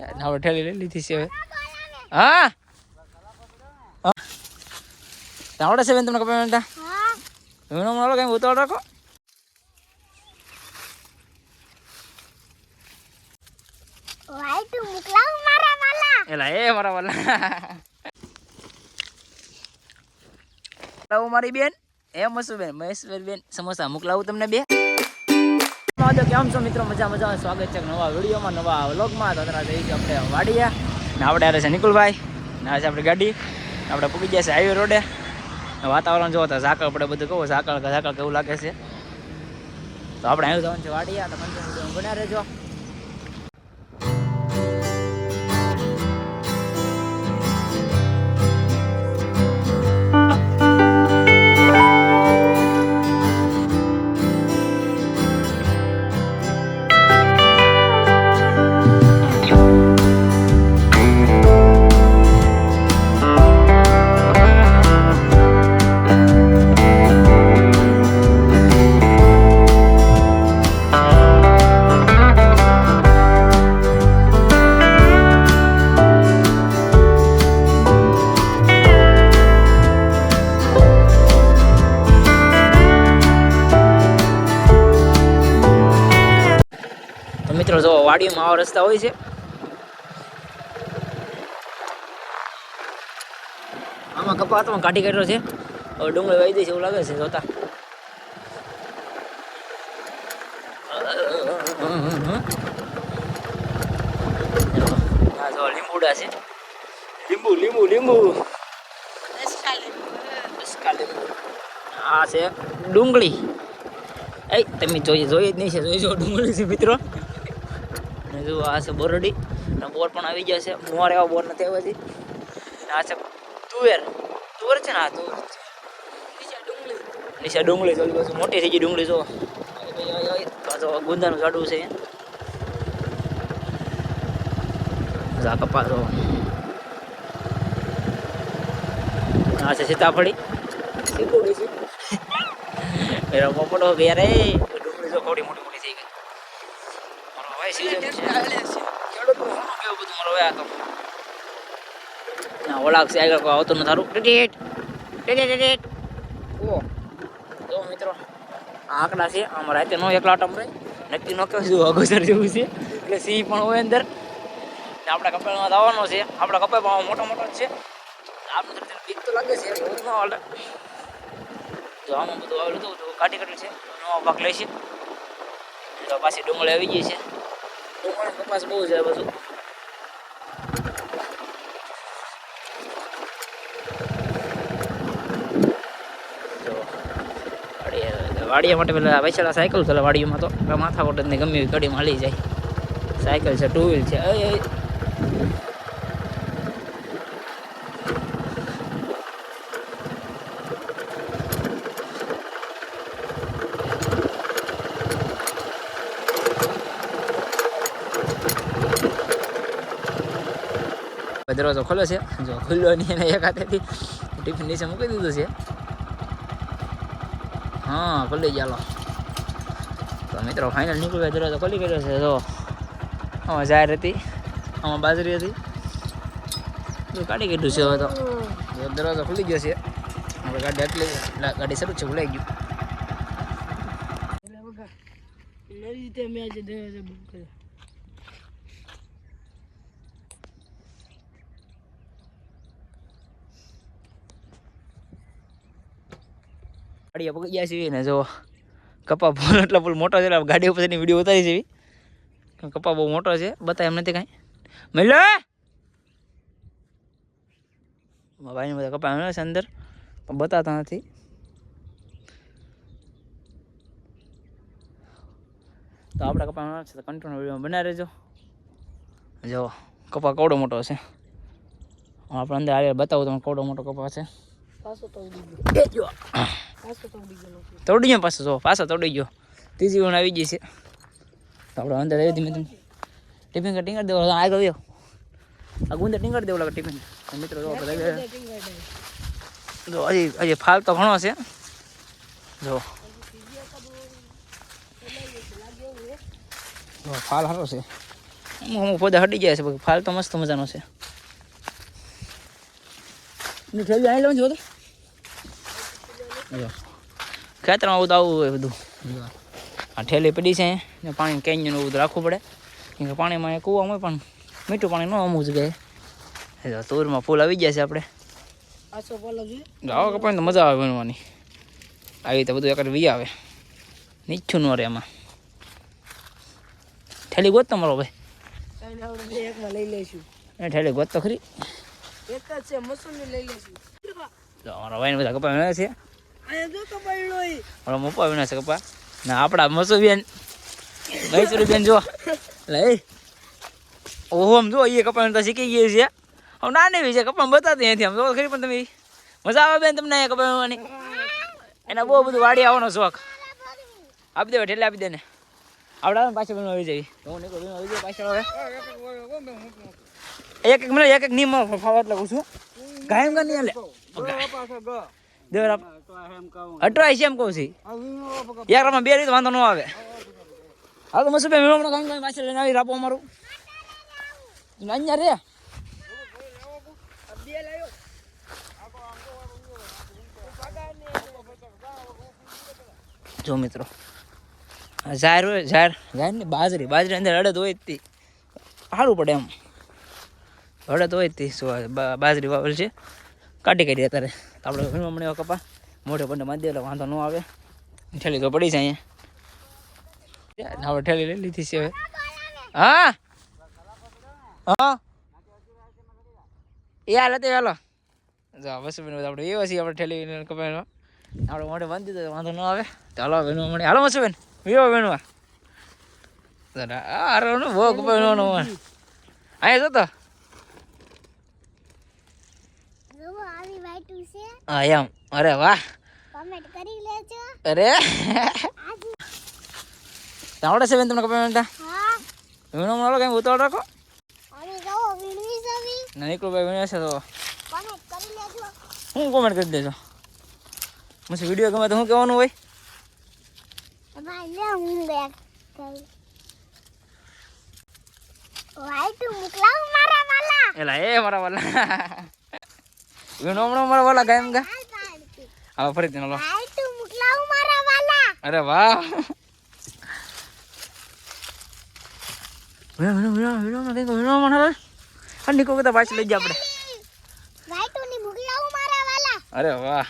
આપણે ઠેલી લઈ લીધી છે હવે. હા? હા. આવડે છે બેન તમને કપા મેંટા વીણો મારો કઈ ઉતાવળ રાખો. વાઈટ મોકલાવ મારા વાલા. એલા એ મારા વાલા. મારી બેન. એ મસુ બેન મહેશ્વર બેન સમોસા મોકલાવું તમને બે. તો કેમ છો મિત્રો મજા મજા સ્વાગત છે નવા વિડીયોમાં, નવા વ્લોગમાં. તો અત્યારે જઈ આપણે વાડીએ. ને આપણે આવે છે નિકુલભાઈ. ને આવે છે આપણી ગાડી. આપણે પૂકી છે હાઈવે રોડે. વાતાવરણ જોવો તો ઝાકળ આપણે બધું. કહું ઝાકળ ઝાકળ કેવું લાગે છે? તો આપણે આવ્યું જવાનું છે વાડીએ. તો મને બન્યા રહેજો. વાડીમાં આવા રસ્તા હોય છે. આમાં કપા હાથમાં કાઢી કાઢ્યો છે. હવે ડુંગળી વાઈ દે છે એવું લાગે છે જોતા. લીંબુડા છે. લીંબુ લીંબુ લીંબુ. આ છે ડુંગળી. એ તમે જોઈએ જોઈ જ નહીં છે જોઈ જો ડુંગળી છે મિત્રો. જો આ છે બોરડી. અને બોર પણ આવી ગયા છે. મોર એવા બોર નથી આવ્યા હજી આ છે તુવેર. તુવેર છે ને? આ તુવેર નીચે ડુંગળી. જોઈ બાજુ મોટી થઈ ગઈ ડુંગળી જો. આ ગુંદાનું ઝાડું છે. આ કપા જો આ છે સીતાફળી. છે. એનો પોપડો ઘેર એ ડુંગળી જો કોડી મોટી મોટી થઈ ગઈ મારો હવે સીઝન છે ખેડૂતનું ના ઓલાક છે આગળ આવતો નથી તારું ક્રિકેટ ક્રિકેટ ટેટેટ ઓ તો મિત્રો આ આંકડા છે આમ રાતે નો એકલા ટમરે નક્કી ન કહેવાય શું અગોચર જેવું છે એટલે સિંહ પણ હોય અંદર ને આપણા કપાળમાં આવવાનો છે આપણા કપાળમાં મોટો મોટો છે આપણે બીક તો લાગે છે નો તો આમાં બધું આવેલું હતું કાઢી કાઢ્યું છે, નવા પાક લે છે. તો પાછી ડુંગળી આવી ગઈ છે. ડુંગળી કપાસ બહુ છે બધું જો વાડીએ માટે પેલા વૈશાળા સાયકલ ચાલે વાડીઓમાં તો માથા કોટને ગમે એવી કડીમાં હાલી જાય. સાયકલ છે ટુ વ્હીલ છે. દરવાજો ખોલ્યો છે. જો ખુલ્લો નહીં એને એક હાથેથી ટિફિન નીચે મૂકી દીધું છે. હા ખોલી ગયા તો મિત્રો ફાઇનલ નીકળ્યો, દરવાજો ખોલી ગયો છે. જો, આમાં જાહેર હતી, આમાં બાજરી હતી. તો કાઢી કીધું છે હવે તો. દરવાજો ખુલી ગયો છે. હવે ગાડી આટલી ગાડી શરૂ છે, ભૂલાઈ ગયું. રીતે મેં આજે દરવાજા બુક કર્યા. પકડી ગયા છીએ ને જો કપા ફોન એટલો ફૂલ મોટો છે એટલે ગાડી ઉપરની વીડિયો ઉતારી જેવી. કપા બહુ મોટો છે બતાય એમ નથી કાંઈ. મળ્યો ભાઈને બધા કપા મળે છે અંદર પણ બતાતા નથી. તો આપણે કપા છે તો કંટ્રોલ વીડિયો બનાવી રહેજો. જો કપા કવડો મોટો છે. આપણે અંદર આગળ બતાવું તમને કવડો મોટો કપા છે. પાછો તો તોડી ગયો પાછો જો પાછો તોડી ગયો. ત્રીજી વણ આવી ગઈ છે. તો આપણે અંદર આવી ધીમે ધીમે ટિફિન કે ટીંગર દેવો આ ગયો આ ગુંદર ટીંગર દેવો લાગે ટિફિન મિત્રો જો જો હજી હજી ફાલ તો ઘણો છે. જો. ફાલ સારો છે. અમુક પોદા હટી જાય છે બાકી ફાલ તો મસ્ત મજાનો છે. ઠેલી અહીં છું તો જો ખેતરમાં તો આવું હોય બધું. આ ઠેલી પડી છે ને પાણી કેન્યનું બધું રાખવું પડે. કેમ કે પાણીમાં એ કૂવામાં હોય પણ મીઠું પાણી ન અમુક જગ્યાએ. એ જો તુરમાં ફૂલ આવી ગયા છે આપણે. આસો આવા કપાય તો મજા આવે બનવાની. આવી રીતે બધું એક વી આવે. નીચું ન રહે એમાં ઠેલી ગોત તમારો ભાઈ. લઈ લઈશું. ઠેલી ગોત તો ખરી. એક જ છે લઈ લઈશું. અમારા ભાઈને બધા કપા વિના છે. મપ્પા વિના છે કપા. ના આપણા મસુ બેન મૈસુરી બેન જો લે ઓહો આમ જો એ કપા તો શીખી ગઈ છે. હવે નાની એવી છે કપા બતાતી અહીંથી આમ જો ખરી પણ તમે. મજા આવે બેન તમને કપા વિનવાની એના બહુ બધું વાડી આવવાનો શોખ. આપી દેવા ઠેલે આપી દે ને આવડા પાછળ બનવા આવી જવી હું નીકળું બનવા આવી જાય પાછળ હવે. એક એક મને એક એક નિયમ ફાવા એટલે કહું છું કાયમ કા નહીં હાલે. દેવર આપ અટવાય છે એમ કહું છું. યારમાં બે રીતે વાંધો ન આવે. હા તો મસુબે મેળો હમણાં કાંઈ પાછળ લઈને આવી રાપો અમારું. અહીંયા રે જો મિત્રો ઝાર હોય ઝાર ઝાર ને બાજરી બાજરી અંદર અડદ હોય જ સારું પડે એમ. અડદ હોય જ બાજરી વાવેલ છે. કાઢી કાઢી અત્યારે. આપણે વીણવા મળ્યો કપા? મોઢે પંડે મારી દે, એટલે વાંધો ન આવે. ઠેલી તો પડી છે અહીંયા. આપણે ઠેલી લઈ લીધી છે હવે. હા? હા? એ હાલ હતી, હાલો. જો બસ આપણે એવો છીએ આપણે ઠેલી કપાયમાં આપણે મોઢે બાંધી દીધો વાંધો ન આવે. હાલો વેણવા મળે હાલો મસુ બેન. વિવો બેનવા. ને બહુ કપાય નો અહીંયા જતો જુઓ આવી વાઈટું છે હા એમ. અરે વાહ. કમેન્ટ કરી લેજો. અરે. આવડે છે બેન તમને કમેન્ટ હા. વેણો મળો કેમ ઉતાળ રાખો. અને જો વીણવી સવી ના નીકળો ભાઈ વેણ્યા છે તો. કમેન્ટ કરી લેજો. હું કમેન્ટ કરી દેજો. મને વીડિયો ગમે તો શું કહેવાનું હોય? ભાઈ લે હું બેક કઈ વાઈટું મોકલાવું મારા વાલા. એલા એ મારા વાલા. વેણો હમણાં મારા વાલા ગાયમ ગા. હાલ ફરી હવે લો. હાલો વાઈટું મોકલાવું મારા વાલા. અરે વાહ. વીણો વિનો વિનો વિનો માં કંઈક વિનો માં અને હા નીકો કીધા પાછળ લઈ જા આપણે. વાઈટું ની મોકલાવું મારા વાલા. અરે વાહ.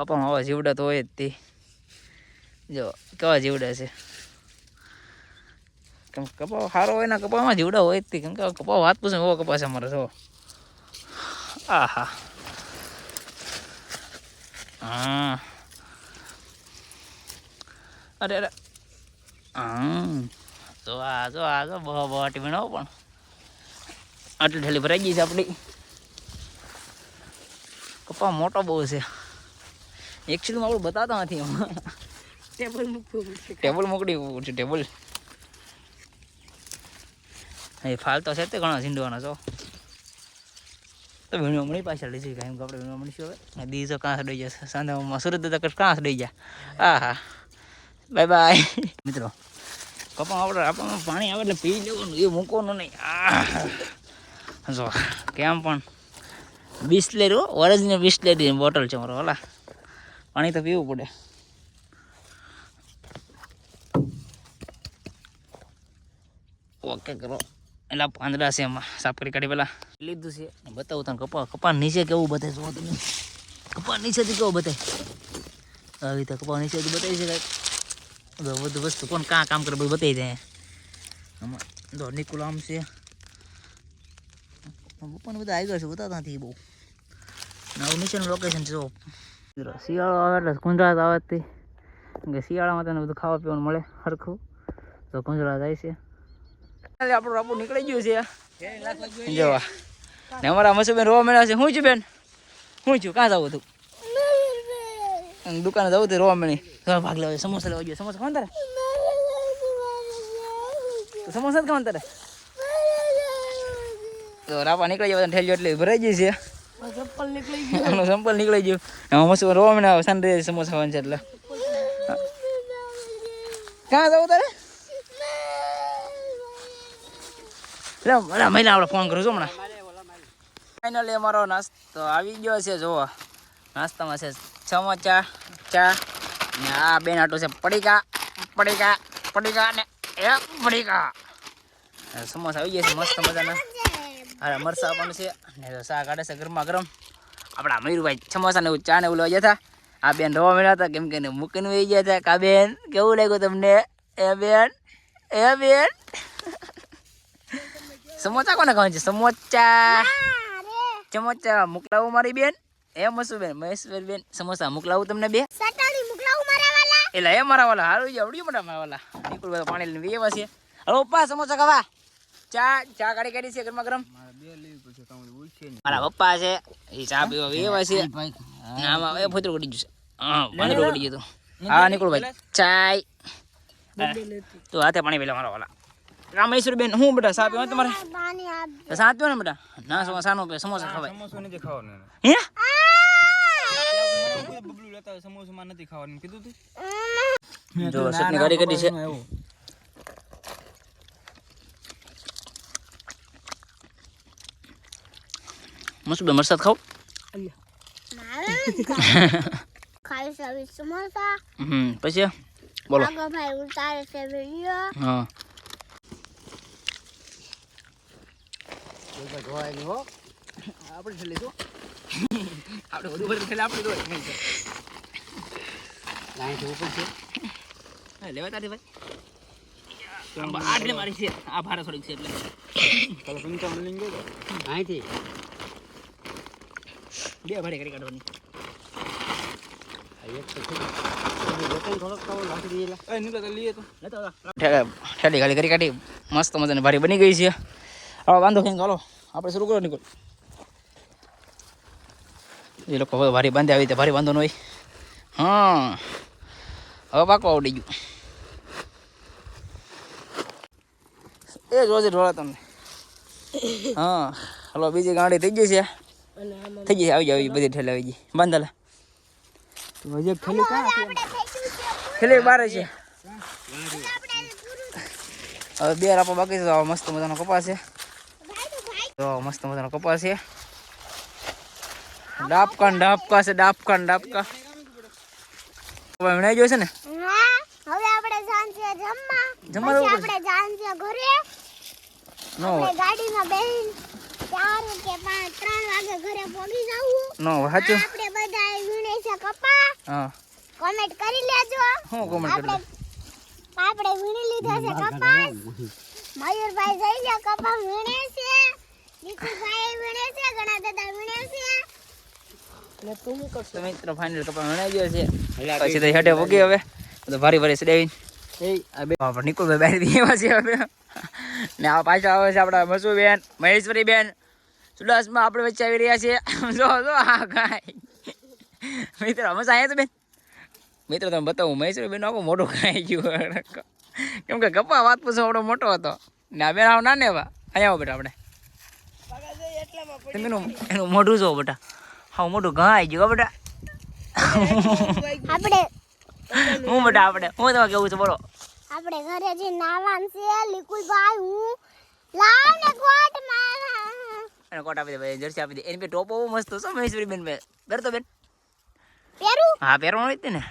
કપામાં આવા જીવડા તો હોય જ તે. જો, કેવા જીવડા છે? કેમ કપાવ સારો હોય ને કપામાં જીવડા હોય જ તે. કેમ કે કપાવ વાત પૂછે એવો કપાસ અમારે, જો. આહા. હા. અરે અરે. હા જો આ જો આ, જો બહુ બહાટી બનાવો પણ. આટલી ઠેલી ભરાઈ ગઈ છે આપણી કપા મોટો બહુ છે. એકચ્યુઅલીમાં આપણે બતાવતા નથી ટેબલ મૂકવું પડશે. ટેબલ મોકલી છે ટેબલ એ ફાલતો છે તે ઘણા ઝીંડવાના છો તો વીણો મળી પાછળ લીધી કાંઈ આપણે ભીણો મળીશું હવે. દીજો કાં દઈ જશે સાંજે સુરત દાદા કાં દઈ જા હા હા બાય બાય મિત્રો કપા આપણે આપણને પાણી આવે એટલે પી લેવાનું એ મૂકવાનું નહીં. આ જો કેમ પણ. બિસ્લેરી ઓરેન્જની બિસ્લેરી બોટલ છે મારો ઓલા પાણી તો પીવું પડે. ઓકે કરો. એટલે પાંદડા છે એમાં. સાફ કરી કાઢી પેલા. લીધું છે. બતાવું તને કપા કપા નીચે કેવું બતાવે જુઓ તમે. કપા નીચેથી કેવું બતાવે આવી રીતે કપા નીચેથી બતાવી છે કાંઈક. બધું વસ્તુ કોણ કાં કામ કરે બધું બતાવી જાય. આમાં જો નિકુલ આમ છે. પપ્પાને બધા આવી ગયા છે બતાવતા નથી બહુ. નવું નીચેનું લોકેશન છે જો શિયાળો આવે એટલે કુંજરાત આવે તે. કેમ કે શિયાળામાં તને બધું ખાવા પીવાનું મળે સરખું તો કુંજરા જાય છે. આપણું રાપુ નીકળી ગયું છે. જોવા. ને અમારા મસુબેન રોવા મળ્યા છે. શું છું બેન? હું છું? કાં જવું તું? અને દુકાને જવું તું રોવા મળી તો ભાગ લેવા સમોસા લેવા જોઈએ. સમોસા ખાવા તારે? તો સમોસા જ ખાવા તારે? તો રાપા નીકળી જાય ઠેલ્યો એટલે ભરાઈ ગઈ છે ચપ્પલ નીકળી ગયું. એનું સંપલ નીકળી ગયું. હવે મસ્ત રોવા મને સનરે સમોસા ખાવાનું છે એટલે. ક્યાં જવું તારે? લે મને મહિલા આપણે ફોન કરું છું હમણાં. ફાઇનલી અમારો નાસ્તો આવી ગયો છે જુઓ. નાસ્તામાં છે સમોસા ચા ને આ બેન આટું છે પડીકા પડીકા પડીકા ને એ પડીકા. સમોસા આવી ગયા છે મસ્ત મજાના. અરે મરસા પણ છે ને તો કાઢે છે ગરમા ગરમ. આપણા મયુરભાઈ સમોસા ને ચા ને એવું હતા આ બેન રવા મળ્યા હતા કેમ કે મૂકીને વહી ગયા હતા કા બેન કેવું લાગ્યું તમને? એ બેન એ બેન. સમોસા કોને કહે છે? સમોસા સમોસા મોકલાવું મારી બેન? એ મસુ બેન મહેશ્વર બેન સમોસા મોકલાવું તમને બે? મોકલાવું એટલે એ મારા વાલા હારું જ આવડ્યું મોટા મારા વાલા. નીકળું પાણી લઈને વેવા છે હલો પપ્પા સમોસા ખાવા. ચા ચા કાઢી કાઢી છે ગરમા ગરમ. મારા પપ્પા છે એ ચા પીવા વેવા છે. ને આમાં એ ફોતરું ઉડી જશે હા પાંદડું ઉડી ગયું હા નીકળો ભાઈ. ચાય. તો હાથે પાણી પેલા મારા વાલા. રામેશ્વર બેન હું બેટા સા પીવા તમારે? સાચો સા પીવો ને બેટા? ના સમોસા સાનો પે સમોસા ખવાય. સમોસો નથી ખાવાનું હે? બબલું લેતા સમોસા માં નથી ખાવાનું. કીધું તું? જો સટની ગાડી કરી છે. મસ્ત બે મરસાદ ખાવ મારે ખાઈ સવી સમોસા હમ પછી બોલો ભાઈ ઉતારે છે વિડિયો હા આપણે છેલ્લે શું આપણે વધુ બધું છેલ્લે આપણે દોડ હા, લેવા તારી ભાઈ આટલે મારી છે આ ભારે થોડીક છે એટલે બે ભાડે કરી કાઢવાની. ખાલી કરી કાઢી. મસ્ત મજાની ભારી બની ગઈ છે. હવે વાંધો કઈ ચાલો આપણે શરૂ કરો નીકળ. એ લોકો હવે ભારી બાંધે આવી રીતે ભારી વાંધો ન હોય. હા હવે પાકો આવડી ગયું. એ જોજે ઢોળા તમને. હા હલો બીજી ગાડી થઈ ગઈ છે. થઈ જાય આવી જાય આવી બધી ઠેલા આવી જાય બાંધેલા. છે ઠેલી બારે છે. હવે બે રાપો બાકી છે મસ્ત મજાનો કપાસ છે. તો મસ્ત મજાનો કપાસ છે. ડાબકા ને ડાબકા છે ડાબકા ને ડાબકા. હવે વિણાઈ ગયો છે ને? હવે આપણે જાણશે જમવા. જમવા જવું. આપણે જાણશે ઘરે. નો. ગાડીમાં બેહીન ચાર કે પાંચ ત્રણ વાગે ઘરે પહોંચી જાવું નો હોય સાચું આપણે બધા વીણે છે કપા. હા. કોમેન્ટ કરી લેજો. હું કોમેન્ટ કરી આપણે આપણે વીણી લીધા છે કપાસ. મયુરભાઈ જઈ ગયા કપા વીણે છે. નીતુભાઈ વીણે છે ઘણા દાદા વીણે છે. ને તું શું કરશો? મિત્રો ફાઇનલ કપા વિણાઈ ગયો છે. પછી તો હેઠે ભોગી હવે. તો ભારી ભારી સડાવીને. આપણે નિકુલભાઈ બહાર બી એવા છે હવે. ને આ પાછા આવે છે આપણા મસુ બેન મહેશ્વરી બેન સુડાસમાં આપણે વચ્ચે આવી રહ્યા છીએ. જો જો હા ગાય. મિત્ર મજા આવ્યા તો બેન? મિત્ર તમે બતાવું મહેશ્વર બેન આખો મોટું ખાઈ ગયું કેમ કે ગપ્પા વાત પૂછો આપણો મોટો હતો. ને આ બેન આવ નાને એવા અહીંયા આવો બેટા આપણે. એનું એનું મોઢું જો બેટા. હા મોટું ઘાઈ ગયું બેટા. આપણે હું બેટા આપણે? હું તમારે કેવું છે બોલો. આપણે ઘરે જે નાવાન છે લીકુલભાઈ હું. લાવ ને કોટ મારા. એને કોટ આપી દે જર્સી આપી દે. એની બે ટોપો બહુ મસ્ત છે મહેશ્વરી બેન મેં પહેરતો બેન? પહેરું? હા પહેરવાનું જ ને.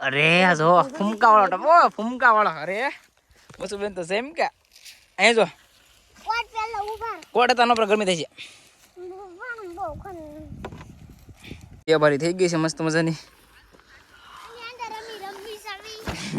અરે આ જો ફૂમકા વાળો ટોપો. ફૂમકા વાળો અરે મસુ બેન તો સેમ કે. અહીં જો. કોટ પેલો ઊભા. કોટ હતા પર ગરમી થઈ છે. એ બારી થઈ ગઈ છે મસ્ત મજાની.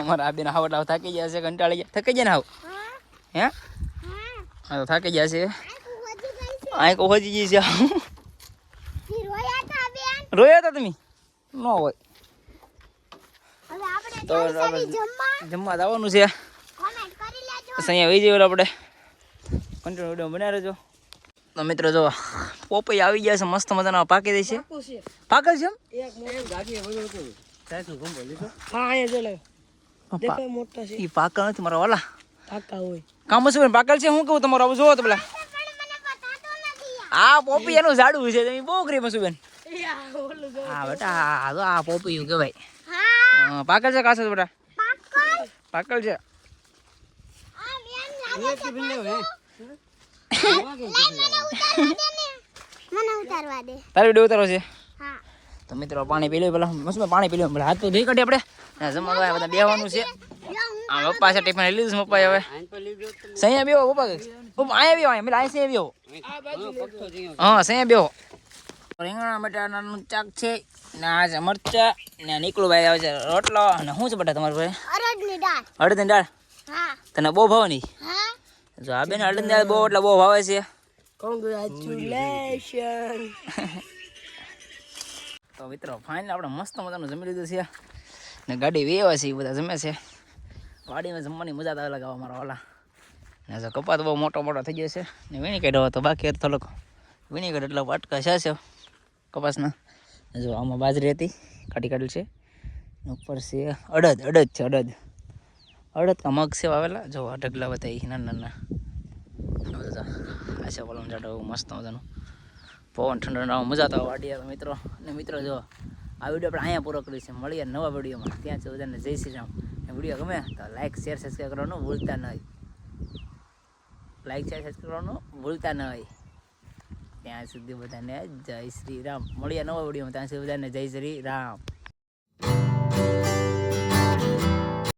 અમારા આ બેન હાવ આવ થાકી ગયા છે કંટાળી ગયા. થકી ગયા ને આવું હા? હા તો થાકી ગયા છે આ કુ વધી ગઈ છે રોયા હતા તમે ન હોય તો જમવા જવાનું છે અહીંયા વહી જઈએ આપણે કન્ટિન્યુ વીડિયો બનાવી રહેજો તો મિત્રો જો પોપઈ આવી ગયા છે મસ્ત મજાના પાકી દે છે પાકું છે પાકલ છે એમ? એક મોટું હા અહીંયા જો લે પપ્પા દેખાય મોટા છે એ પાકલ નથી મારા વાલા હોય. કામ શું પાકલ છે? હું કહું તમારો? આવું જોવો તો પેલા. પણ મને બતાતો નથી આ પોપી એનું ઝાડું છે. તમે બહુ કરી મસુબેન એ આ ઓલું જો હા બેટા આ તો આ કહેવાય? હા. હા, પાકલ છે કાસે બેટા? પાકલ. પાકલ છે. આ મેન છે પાછું. લઈ મને ઉતારવા દે ને. મને ઉતારવા દે. તારે વીડિયો ઉતારો છે? હા તો મિત્રો પાણી પી લો પેલા મસ્ત પાણી પી લો હાથ તો ધોઈ કાઢીએ આપણે. ને જમવા ગયા બધા બેવાનું છે. આ પપ્પા છે ટિફિન લઈ લીધું પપ્પા હવે. સૈયા બેહો પપ્પા. અહીંયા બેહો અહીંયા પેલા અહીંયા બેહો. આ હા સૈયા બેહો. રીંગણા બટાટાનું ચાક છે ને આ છે મરચા ને નીકળું ભાઈ આવે છે રોટલો અને શું છે બટા તમારું ભાઈ? અડદની દાળ. તને બહુ ભાવ નહીં? જો આ બેન અડદની દાળ બહુ એટલે બહુ ભાવે છે. કોંગ્રેચ્યુલેશન મિત્રો ફાઇનલ આપણે મસ્ત મજાનું જમી લીધું છે. ને ગાડી વેવા છે એ બધા જમે છે. વાડીમાં જમવાની મજા તો આવે મારા વાલા. ને જો કપાત બહુ મોટો મોટો થઈ ગયો છે. ને વીણી કાઢ્યો તો બાકી થોડોક વીણી કાઢ એટલે વાટકા છે કપાસના. જો આમાં બાજરી હતી, કાઢી કાઢેલ છે. ઉપર છે અડદ અડદ છે, અડદ. અડદ કા મગ છે વાવેલા? જો અઢગલા ઢગલા બતાવી નાના નાના. આ બધા છે પલંગ જાડો, મસ્ત મજાનું. પવન ઠંડો મજા તો વાડીએ મિત્રો. અને મિત્રો જો, આ વીડિયો આપણે અહીંયા પૂરો કરીએ છે. મળીએ નવા વિડીયોમાં. ત્યાં છે બધાને જય શ્રી રામ. વીડિયો ગમે તો લાઈક શેર સબસ્ક્રાઈબ કરવાનું ભૂલતા નહીં. લાઈક શેર સબસ્ક્રાઈબ કરવાનું ભૂલતા નહીં. ત્યાં સુધી બધાને જય શ્રી રામ. મળીએ નવા વિડીયોમાં. ત્યાં સુધી બધાને જય શ્રી રામ.